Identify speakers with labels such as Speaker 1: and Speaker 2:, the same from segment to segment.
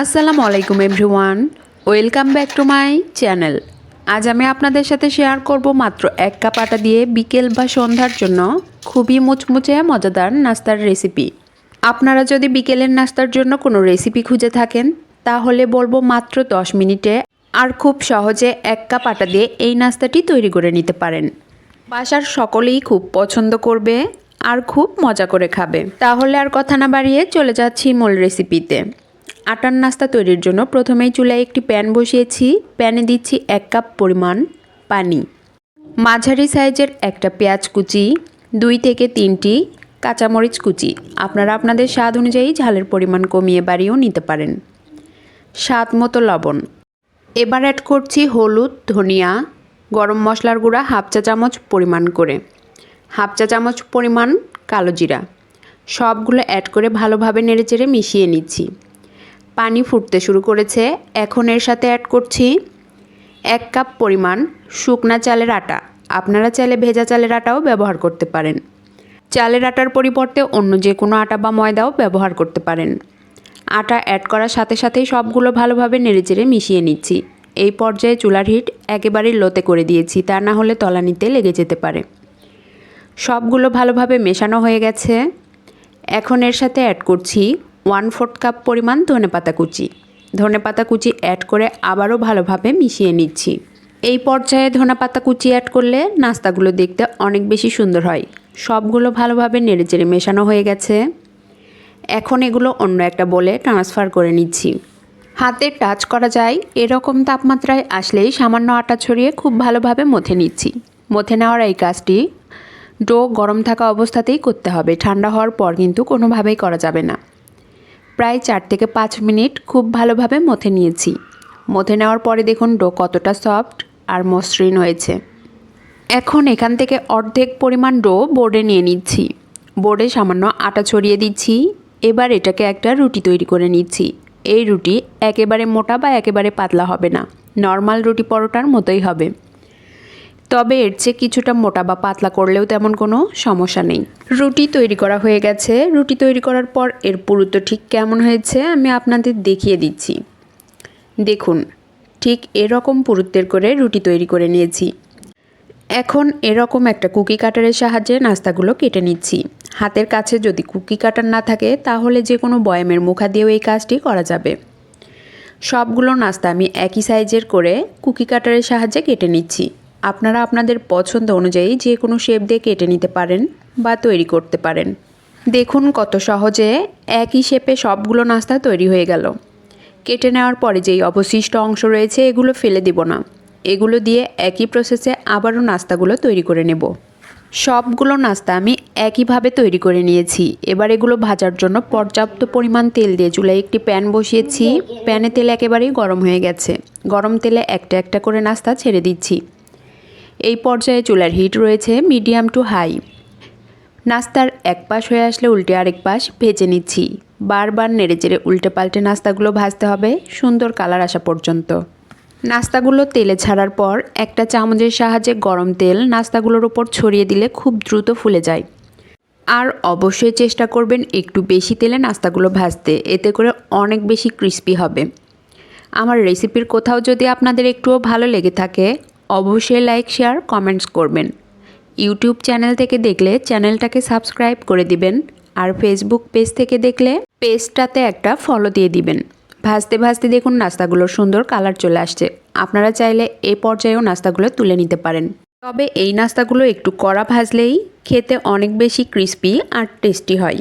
Speaker 1: আসসালামু আলাইকুম everyone. Welcome back to my channel. আজ আমি আপনাদের সাথে শেয়ার করব মাত্র এক কাপ আটা দিয়ে বিকেল বা সন্ধ্যার জন্য খুবই মুচমুচে মজাদার নাস্তার রেসিপি। আপনারা যদি বিকেলের নাস্তার জন্য কোনো রেসিপি খুঁজে থাকেন, তাহলে বলব মাত্র 10 মিনিটে আর খুব সহজে এক কাপ আটা দিয়ে এই নাস্তাটি তৈরি করে নিতে পারেন। বাসার সকলেই খুব পছন্দ করবে আর খুব মজা করে খাবে। তাহলে আর কথা না বাড়িয়ে চলে যাচ্ছি মূল রেসিপিতে। আটার নাস্তা তৈরির জন্য প্রথমেই চুলায় একটি প্যান বসিয়েছি। প্যানে দিচ্ছি এক কাপ পরিমাণ পানি। মাঝারি সাইজের একটা পেঁয়াজ কুচি, দুই থেকে তিনটি কাঁচামরিচ কুচি। আপনারা আপনাদের স্বাদ অনুযায়ী ঝালের পরিমাণ কমিয়ে বাড়িয়েও নিতে পারেন। স্বাদ মতো লবণ। এবার অ্যাড করছি হলুদ, ধনিয়া, গরম মশলার গুঁড়া হাফ চা চামচ পরিমাণ করে। হাফ চা চামচ পরিমাণ কালো জিরা। সবগুলো অ্যাড করে ভালোভাবে নেড়েচেড়ে মিশিয়ে নিচ্ছি। পানি ফুটতে শুরু করেছে। এখন এর সাথে অ্যাড করছি এক কাপ পরিমাণ শুকনা চালের আটা। আপনারা চাইলে ভেজা চালের আটাও ব্যবহার করতে পারেন। চালের আটার পরিবর্তে অন্য যে কোনো আটা বা ময়দাও ব্যবহার করতে পারেন। আটা অ্যাড করার সাথে সাথেই সবগুলো ভালোভাবে নেড়েচেড়ে মিশিয়ে নিচ্ছি। এই পর্যায়ে চুলার হিট একেবারেই লোতে করে দিয়েছি, তা না হলে তলানিতে লেগে যেতে পারে। সবগুলো ভালোভাবে মেশানো হয়ে গেছে। এখন এর সাথে অ্যাড করছি ওয়ান ফোর্থ কাপ পরিমাণ ধনেপাতা কুচি। ধনেপাতা কুচি অ্যাড করে আবারও ভালোভাবে মিশিয়ে নিচ্ছি। এই পর্যায়ে ধনেপাতা কুচি অ্যাড করলে নাস্তাগুলো দেখতে অনেক বেশি সুন্দর হয়। সবগুলো ভালোভাবে নেড়েচেড়ে মেশানো হয়ে গেছে। এখন এগুলো অন্য একটা বলে ট্রান্সফার করে নিচ্ছি। হাতে টাচ করা যায়, এরকম তাপমাত্রায় আসলেই সামান্য আটা ছড়িয়ে খুব ভালোভাবে মথে নিচ্ছি। মথে নেওয়ার এই কাজটি ডো গরম থাকা অবস্থাতেই করতে হবে। ঠান্ডা হওয়ার পর কিন্তু কোনোভাবেই করা যাবে না। প্রায় চার থেকে পাঁচ মিনিট খুব ভালোভাবে মথে নিয়েছি। মথে নেওয়ার পরে দেখুন ডো কতটা সফট আর মসৃণ হয়েছে। এখন এখান থেকে অর্ধেক পরিমাণ ডো বোর্ডে নিয়ে নিচ্ছি। বোর্ডে সামান্য আটা ছড়িয়ে দিচ্ছি। এবার এটাকে একটা রুটি তৈরি করে নিচ্ছি। এই রুটি একেবারে মোটা বা একেবারে পাতলা হবে না। নর্মাল রুটি পরোটার মতোই হবে। তবে এর চেয়ে কিছুটা মোটা বা পাতলা করলেও তেমন কোনো সমস্যা নেই। রুটি তৈরি করা হয়ে গেছে। রুটি তৈরি করার পর এর পুরুত্ব ঠিক কেমন হয়েছে আমি আপনাদের দেখিয়ে দিচ্ছি। দেখুন, ঠিক এরকম পুরুত্বের করে রুটি তৈরি করে নিয়েছি। এখন এরকম একটা কুকি কাটারের সাহায্যে নাস্তাগুলো কেটে নিচ্ছি। হাতের কাছে যদি কুকি কাটার না থাকে, তাহলে যে কোনো বয়ামের মুখা দিয়েও এই কাজটি করা যাবে। সবগুলো নাস্তা আমি একই সাইজের করে কুকি কাটারের সাহায্যে কেটে নিচ্ছি। আপনারা আপনাদের পছন্দ অনুযায়ী যে কোনো শেপ দিয়ে কেটে নিতে পারেন বা তৈরি করতে পারেন। দেখুন কত সহজে একই শেপে সবগুলো নাস্তা তৈরি হয়ে গেল। কেটে নেওয়ার পরে যেই অবশিষ্ট অংশ রয়েছে এগুলো ফেলে দেব না। এগুলো দিয়ে একই প্রসেসে আবারও নাস্তাগুলো তৈরি করে নেব। সবগুলো নাস্তা আমি একইভাবে তৈরি করে নিয়েছি। এবার এগুলো ভাজার জন্য পর্যাপ্ত পরিমাণ তেল দিয়ে চুলায় একটি প্যান বসিয়েছি। প্যানে তেল একেবারেই গরম হয়ে গেছে। গরম তেলে একটা একটা করে নাস্তা ছেড়ে দিচ্ছি। এই পর্যায়ে চুলার হিট রয়েছে মিডিয়াম টু হাই নাস্তার এক পাশ হয়ে আসলে উল্টে আরেক পাশ ভেজে নিচ্ছি। বারবার নেড়েচেড়ে উল্টে পাল্টে নাস্তাগুলো ভাজতে হবে সুন্দর কালার আসা পর্যন্ত। নাস্তাগুলো তেলে ছাড়ার পর একটা চামচের সাহায্যে গরম তেল নাস্তাগুলোর উপর ছড়িয়ে দিলে খুব দ্রুত ফুলে যায়। আর অবশ্যই চেষ্টা করবেন একটু বেশি তেলে নাস্তাগুলো ভাজতে, এতে করে অনেক বেশি ক্রিস্পি হবে। আমার রেসিপির কোথাও যদি আপনাদের একটুও ভালো লেগে থাকে অবশ্যই লাইক শেয়ার কমেন্টস করবেন। ইউটিউব চ্যানেল থেকে দেখলে চ্যানেলটাকে সাবস্ক্রাইব করে দিবেন। আর ফেসবুক পেজ থেকে দেখলে পেজটাতে একটা ফলো দিয়ে দিবেন। ভাজতে ভাজতে দেখুন নাস্তাগুলোর সুন্দর কালার চলে আসছে। আপনারা চাইলে এ পর্যায়েও নাস্তাগুলো তুলে নিতে পারেন। তবে এই নাস্তাগুলো একটু কড়া ভাজলেই খেতে অনেক বেশি ক্রিস্পি আর টেস্টি হয়।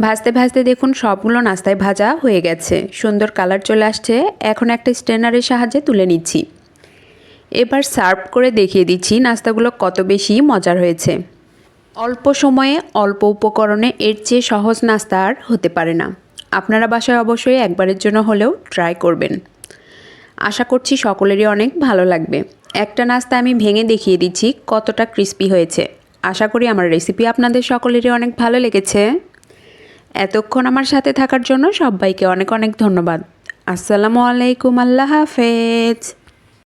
Speaker 1: ভাজতে ভাজতে দেখুন সবগুলো নাস্তায় ভাজা হয়ে গেছে। সুন্দর কালার চলে আসছে। এখন একটা স্ট্রেনারের সাহায্যে তুলে নিচ্ছি। এবার সার্ভ করে দেখিয়ে দিচ্ছি নাস্তাগুলো কত বেশি মজার হয়েছে। অল্প সময়ে অল্প উপকরণে এর চেয়ে সহজ নাস্তা আর হতে পারে না। আপনারা বাসায় অবশ্যই একবারের জন্য হলেও ট্রাই করবেন। আশা করছি সকলেরই অনেক ভালো লাগবে। একটা নাস্তা আমি ভেঙে দেখিয়ে দিচ্ছি কতটা ক্রিস্পি হয়েছে। আশা করি আমার রেসিপি আপনাদের সকলেরই অনেক ভালো লেগেছে। এতক্ষণ আমার সাথে থাকার জন্য সবাইকে অনেক অনেক ধন্যবাদ। আসসালামু আলাইকুম, আল্লাহ হাফেজ।